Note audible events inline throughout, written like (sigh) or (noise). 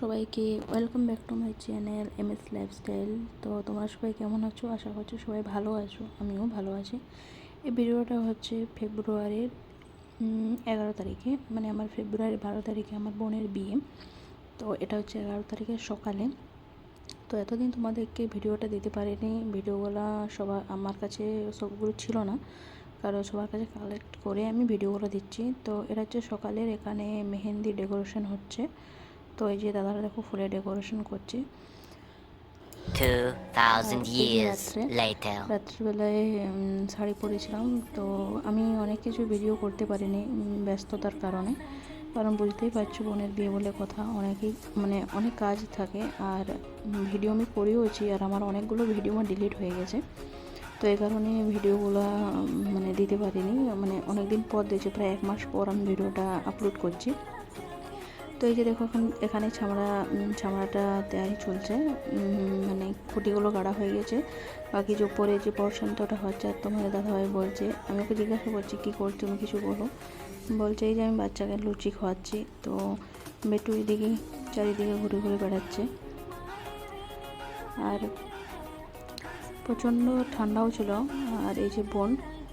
সবাইকে welcome back to my channel M S lifestyle তো তোমরা সবাই কেমন আছো? আশা করছ সবাই ভালো আছো, আমিও ভালো আছি। এই ভিডিওটা হচ্ছে ফেব্রুয়ারির এগারো তারিখে। মানে আমার ফেব্রুয়ারি বারো তারিখে আমার বোনের বিয়ে। তো এটা হচ্ছে এগারো তারিখের সকালে। তো এতদিন তোমাদেরকে ভিডিওটা দিতে পারিনি। ভিডিওগুলো সবার আমার কাছে সবগুলো ছিল না। কারণ সবার কাছে কালেক্ট করে আমি ভিডিওগুলো দিচ্ছি। তো এটা হচ্ছে সকালের এখানে মেহেন্দি ডেকোরেশন হচ্ছে। তো এই যে দাদারা দেখো ফুলে ডেকোরেশন করছে। 2,000 এই years রাত্রে রাত্রিবেলায় শাড়ি পরেছিলাম। তো আমি অনেক কিছু ভিডিও করতে পারিনি ব্যস্ততার কারণে। কারণ বুঝতেই পারছ বোনের বিয়ে বলে কথা অনেকেই মানে অনেক কাজ থাকে। আর ভিডিও আমি করেওছি আর আমার অনেকগুলো ভিডিও আমার ডিলিট হয়ে গেছে। তো এই কারণে ভিডিওগুলো মানে দিতে পারিনি। মানে অনেক দিন পর দিয়েছি প্রায় এক মাস পর আমি ভিডিওটা আপলোড করছি। তো এই যে দেখো এখন এখানে ছামড়া ছামড়াটা তৈরি চলছে। মানে খুঁটিগুলো গাড়া হয়ে গেছে। বাকি যে উপরে যে পোর্শনটা ওটা হচ্ছে, আর তোমার দাদাভাই বলছে, আমি ওকে জিজ্ঞাসা করছি, কী করছ? তুমি কিছু বলো? বলছে, এই যে আমি বাচ্চাকে লুচি খাওয়াচ্ছি। তো বেটু এদিকে চারিদিকে ঘুরে ঘুরে বেড়াচ্ছে। আর প্রচণ্ড ঠান্ডাও ছিল। আর এই যে বোন,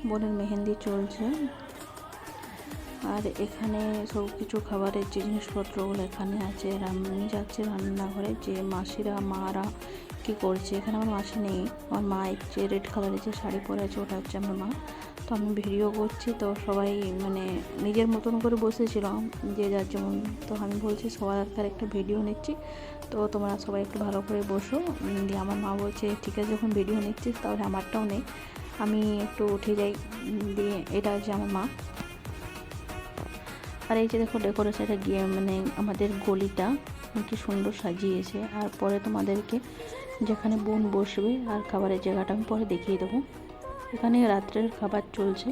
বোনের মেহেন্দি চলছে। আর এখানে সব কিছু খাবারের জিনিসপত্রগুলো এখানে আছে। রান্না যাচ্ছে রান্নাঘরে যে মাসিরা, মারা কি করছে? এখানে আমার মাসি নেই। আমার মা যে রেড কালারের যে শাড়ি পরে আছে, ওটা হচ্ছে আমার মা। তো আমি ভিডিও করছি, তো সবাই মানে নিজের মতন করে বসেছিলাম যে যার যেমন। তো আমি বলছি, সবার একটা ভিডিও নিচ্ছি। তো তোমরা সবাই একটু ভালো করে বসো। দিয়ে আমার মা বলছে, ঠিক আছে, যখন ভিডিও নিচ্ছিস তাহলে আমারটাও নেই আমি একটু উঠে যাই দিয়ে এটা হচ্ছে আমার মা। আর এই যে দেখো ডেকোরেশনটা গিয়ে মানে আমাদের গলিটা কি সুন্দর সাজিয়েছে। আর পরে তোমাদেরকে যেখানে বোন বসবে আর খাবারের জায়গাটা আমি পরে দেখিয়ে দেবো। এখানে রাত্রের খাবার চলছে।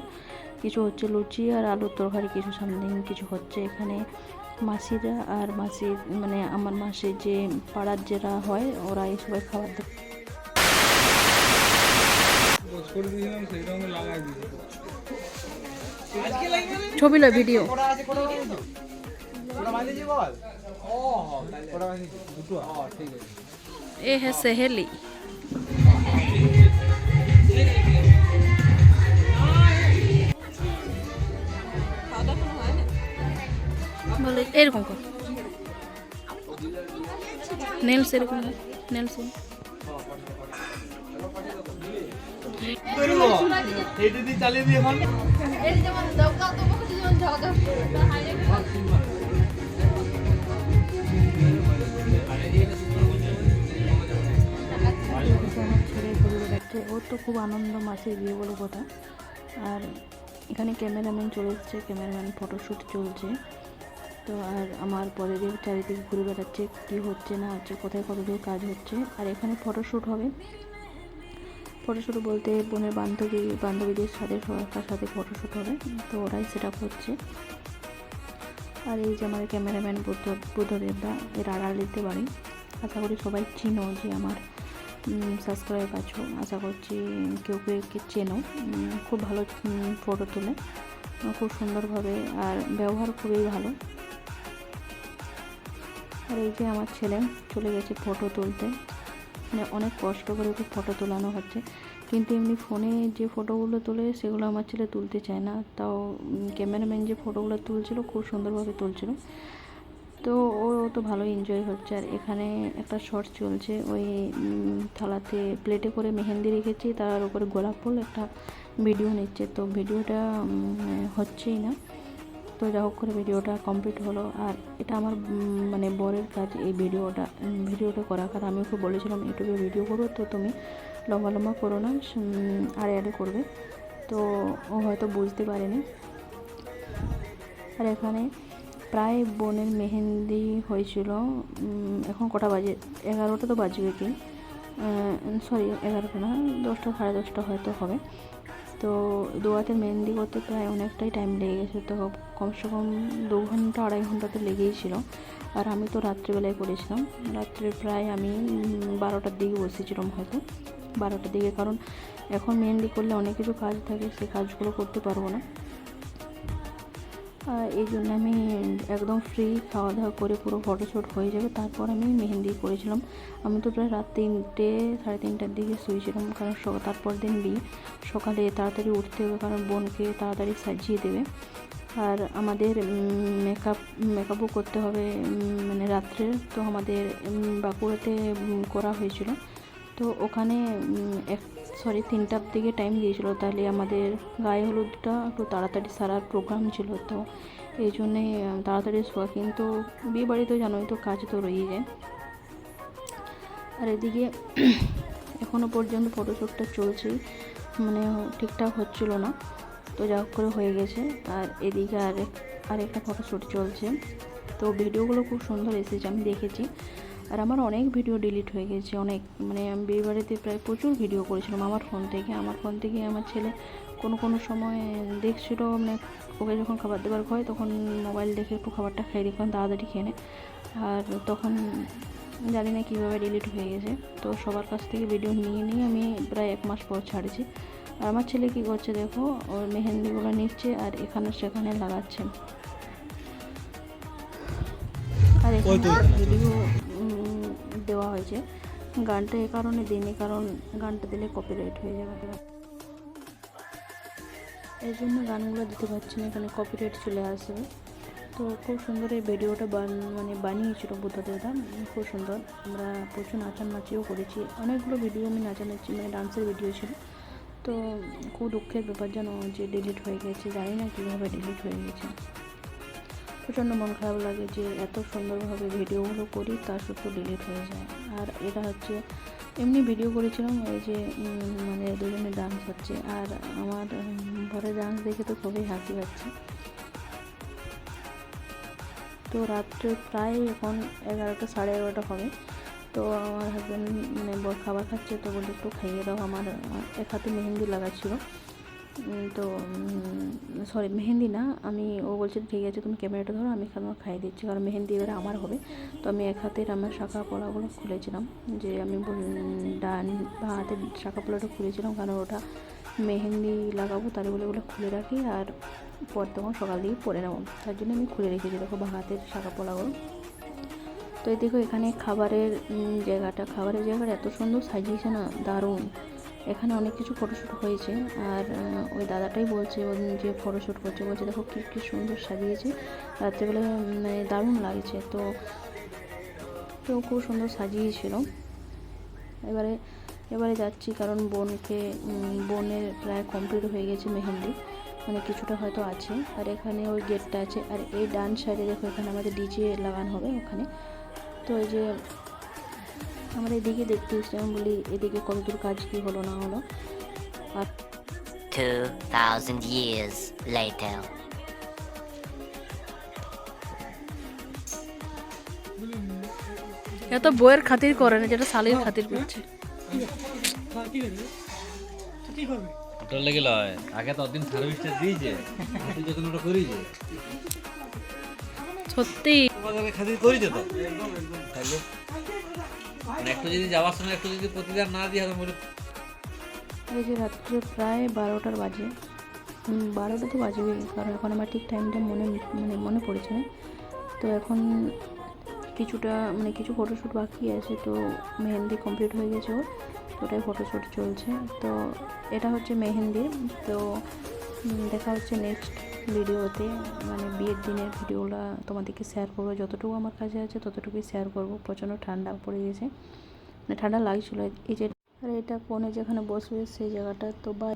কিছু হচ্ছে লুচি আর আলুর তরকারি, কিছু সামথিং কিছু হচ্ছে এখানে মাসিরা আর মাসি মানে আমার মাসির যে পাড়ার যারা হয় ওরা এই সবাই খাবার দেবে ছবি লয় ভিডিও এ হ্যাঁ সেহেলি বলে এরকম কর। নেলস এরকম নেলস এইটা ওর তো খুব আনন্দ মাসের বিয়ে বলে কথা। আর এখানে ক্যামেরাম্যান চলে এসছে ক্যামেরাম্যান ফটোশ্যুট চলছে। তো আর আমার পরে দিয়ে চারিদিকে ঘুরে বেড়াচ্ছে, কী হচ্ছে, না হচ্ছে, কোথায় কত দূর কাজ হচ্ছে। আর এখানে ফটোশ্যুট হবে। ফটোশ্যুট বলতে বোনের বান্ধবী, বান্ধবীদের সাথে, সবার সাথে ফটোশ্যুট হবে। তো ওরাই সেটা হচ্ছে। আর এই যে আমার ক্যামেরাম্যান বুদ্ধ বুদ্ধদেবদা এর আড়ালিতে বাড়ি আশা করি সবাই চিনো যে আমার সাবস্ক্রাইব আছো। আশা করছি কেউ কেউ কে চেনো। খুব ভালো ফটো তোলে। খুব সুন্দরভাবে, আর ব্যবহার খুবই ভালো। আর এই যে আমার ছেলে চলে গেছে ফটো তুলতে। মানে অনেক কষ্ট করে ওকে ফটো তোলানো হচ্ছে। কিন্তু এমনি ফোনে যে ফটোগুলো তোলে, সেগুলো আমার ছেলে তুলতে চায় না। তাও ক্যামেরাম্যান যে ফটোগুলো তুলছিল, খুব সুন্দরভাবে তুলছিল। তো ও তো ভালোই এনজয় হচ্ছে। আর এখানে একটা শর্ট চলছে। ওই থালাতে প্লেটে করে মেহেন্দি রেখেছি। তার উপরে গোলাপ ফুল একটা ভিডিও নিচ্ছে। তো ভিডিওটা হচ্ছেই না। তো যা হোক করে ভিডিওটা কমপ্লিট হলো। আর এটা আমার মানে বরের কাজ এই ভিডিওটা ভিডিওটা করা কারণ আমি ওকে বলেছিলাম ইউটিউবে ভিডিও করব তো তুমি লম্বা লম্বা করো না আড়ে আড়ে করবে। তো ও হয়তো বুঝতে পারেনি। আর এখানে প্রায় বোনের মেহেন্দি হয়েছিল এখন কটা বাজে? এগারোটা তো বাজবে কি? সরি এগারোটা না, দশটা, সাড়ে দশটা হয়তো হবে। তো দোয়াতে মেহেন্দি করতে প্রায় অনেকটাই টাইম লেগে গেছে। তো কমসে কম দু ঘণ্টা, আড়াই ঘণ্টা তো লেগেই ছিল। আর আমি তো রাত্রিবেলায় করেছিলাম। রাত্রে প্রায় আমি বারোটার দিকে বসেছিলাম হয়তো। বারোটার দিকে, কারণ এখন মেহেন্দি করলে অনেক কিছু কাজ থাকে, সে কাজগুলো করতে পারব না। এই জন্য আমি একদম ফ্রি খাওয়া দাওয়া করে পুরো ফটোশ্যুট হয়ে যাবে। তারপর আমি মেহেন্দি করেছিলাম আমি তো প্রায় রাত তিনটে, সাড়ে তিনটার দিকে শুয়েছিলাম, কারণ তারপর দিন বিয়ে সকালে তাড়াতাড়ি উঠতে হবে, কারণ বোনকে তাড়াতাড়ি সাজিয়ে দেবে। আর আমাদের মেকআপ মেকআপও করতে হবে মানে রাত্রে তো আমাদের বাঁকুড়াতে করা হয়েছিল। তো ওখানে এক সরি, তিনটার দিকে টাইম দিয়েছিল। তাহলে আমাদের গায়ে হলুদটা একটু তাড়াতাড়ি সারার প্রোগ্রাম ছিল তো। এই জন্যে তাড়াতাড়ি শোয়া। কিন্তু বিয়ে বাড়ি তো জানোই তো কাজ তো রয়েই যায়। আর এদিকে (clears throat) এখনও পর্যন্ত ফটোশ্যুটটা চলছে। মানে ঠিকঠাক হচ্ছিল না। তো যা করে হয়ে গেছে। আর এদিকে আরেক আরেকটা ফটোশ্যুট চলছে। তো ভিডিওগুলো খুব সুন্দর এসেছে, আমি দেখেছি। আর আমার অনেক ভিডিও ডিলিট হয়ে গেছে অনেক। মানে আমি বিয়ে বাড়িতে প্রায় প্রচুর ভিডিও করেছিলাম আমার ফোন থেকে। আমার ফোন থেকে আমার ছেলে কোনো কোনো সময় দেখছিল মানে ওকে যখন খাবার দেবার হয় তখন মোবাইল দেখে একটু খাবারটা খাই কারণ তাড়াতাড়ি খেয়ে নেয় আর তখন জানি না কীভাবে ডিলিট হয়ে গেছে। তো সবার কাছ থেকে ভিডিও নিয়ে নিয়ে আমি প্রায় এক মাস পর ছাড়েছি। আর আমার ছেলে কী করছে দেখো ওর মেহেন্দিগুলো নিচ্ছে আর এখানে সেখানে লাগাচ্ছে। আর এখানে এখানে। ভিডিও দেওয়া হয়েছে। গানটা এ কারণে দিইনি কারণ গানটা দিলে কপিরাইট হয়ে যাবে। এই জন্য গানগুলো দিতে পারছি না, এখানে কপিরাইট চলে আসবে তো খুব সুন্দর এই ভিডিওটা মানে বানিয়েছিল বুদ্ধদেবরা খুব সুন্দর। আমরা প্রচুর নাচানাচিও করেছি। অনেকগুলো ভিডিও আমি নাচানাচি মানে ডান্সের ভিডিও ছিল। তো খুব দুঃখের ব্যাপার যেন যে ডিলিট হয়ে গেছে, জানি না কীভাবে ডিলিট হয়ে গেছে। প্রচণ্ড মন খারাপ লাগে যে এত সুন্দরভাবে ভিডিওগুলো করি তা সত্ত্বেও ডিলিট হয়ে যায়। আর এটা হচ্ছে, এমনি ভিডিও করেছিলাম, ওই যে মানে দুজনে ডান্স হচ্ছে আর আমার ঘরে ডান্স দেখে তো খুবই হাসি পাচ্ছে তো রাত্রে প্রায় এখন এগারোটা, সাড়ে এগারোটা হবে। তো আমার হাজব্যান্ড মানে বর খাবার খাচ্ছে, তো বলে একটু খাইয়ে দাও। আমার এক হাতে মেহেন্দি লাগাচ্ছিল তো সরি মেহেন্দি না, আমি, ও বলছে, ঠিক আছে, তুমি ক্যামেরাটা ধরো, আমি তোমার খাইয়ে দিচ্ছি, কারণ মেহেন্দি এবারে আমার হবে। তো আমি এক হাতের আমার শাখা পলাগুলো খুলেছিলাম, যে আমি ডান বা হাতের শাখা পলাটা খুলেছিলাম, কারণ ওটা মেহেন্দি লাগাবো তার বলে ওগুলো খুলে রাখি, আর পর তখন সকাল দিকে পরে নেব। তার জন্য আমি খুলে রেখেছি, দেখো, বা হাতের শাখা পলাগুলো তো এই দেখো, এখানে খাবারের জায়গাটা খাবারের জায়গাটা এত সুন্দর, সাজিয়েছে না, দারুণ। এখানে অনেক কিছু ফটোশ্যুট হয়েছে। আর ওই দাদাটাই বলছে যে ফটোশ্যুট করছে, বলছে, দেখো কী কী সুন্দর সাজিয়েছে। রাত্রেবেলা মানে দারুণ লাগছে। তো তো খুব সুন্দর সাজিয়েছিল। এবারে এবারে যাচ্ছি কারণ বোনকে বোনের প্রায় কমপ্লিট হয়ে গেছে মেহেন্দি। মানে কিছুটা হয়তো আছে। আর এখানে ওই গেটটা আছে। আর এই ডান সাইডে দেখো, এখানে আমাদের ডিজে লাগানো হবে ওখানে। তো এই যে আমরা এদিকে দেখতে এসেছিলাম বলি এদিকে কতদূর কাজ কি হলো না হলো? আর 2,000 years later. এত বইয়ের খাতির করে না যেটা শালির খাতির করছে। ওটার লেগে লয় আগে তো দিন সার্ভিসটা দিয়েছে তুই যখন ওটা করিছে সত্যি। খাতির করিছে তো? তাহলে মানে একটু যদি যাওয়ার সময় একটু যদি প্রতিদান না দিয়ে হবে বলে এই যে রাত্রে প্রায় বারোটার বাজে। বারোটা তো বাজবেই কারণ এখন আমার ঠিক টাইমটা মনে মানে মনে পড়েছে না। তো এখন কিছুটা মানে কিছু ফটোশ্যুট বাকি আছে তো মেহেন্দি কমপ্লিট হয়ে গেছে ওর তো ওটাই ফটোশ্যুট চলছে। তো এটা হচ্ছে মেহেন্দির তো দেখা হচ্ছে নেক্সট ভিডিওতে মানে বিয়ের দিনের ভিডিওগুলো তোমাদেরকে শেয়ার করব। যতটুকু আমার কাছে আছে ততটুকুই শেয়ার করব। প্রচণ্ড ঠান্ডা পড়ে গেছে। মানে ঠান্ডা লাগছিল। এই যে আর এটা কোণে যেখানে বসবে সেই জায়গাটা তো বা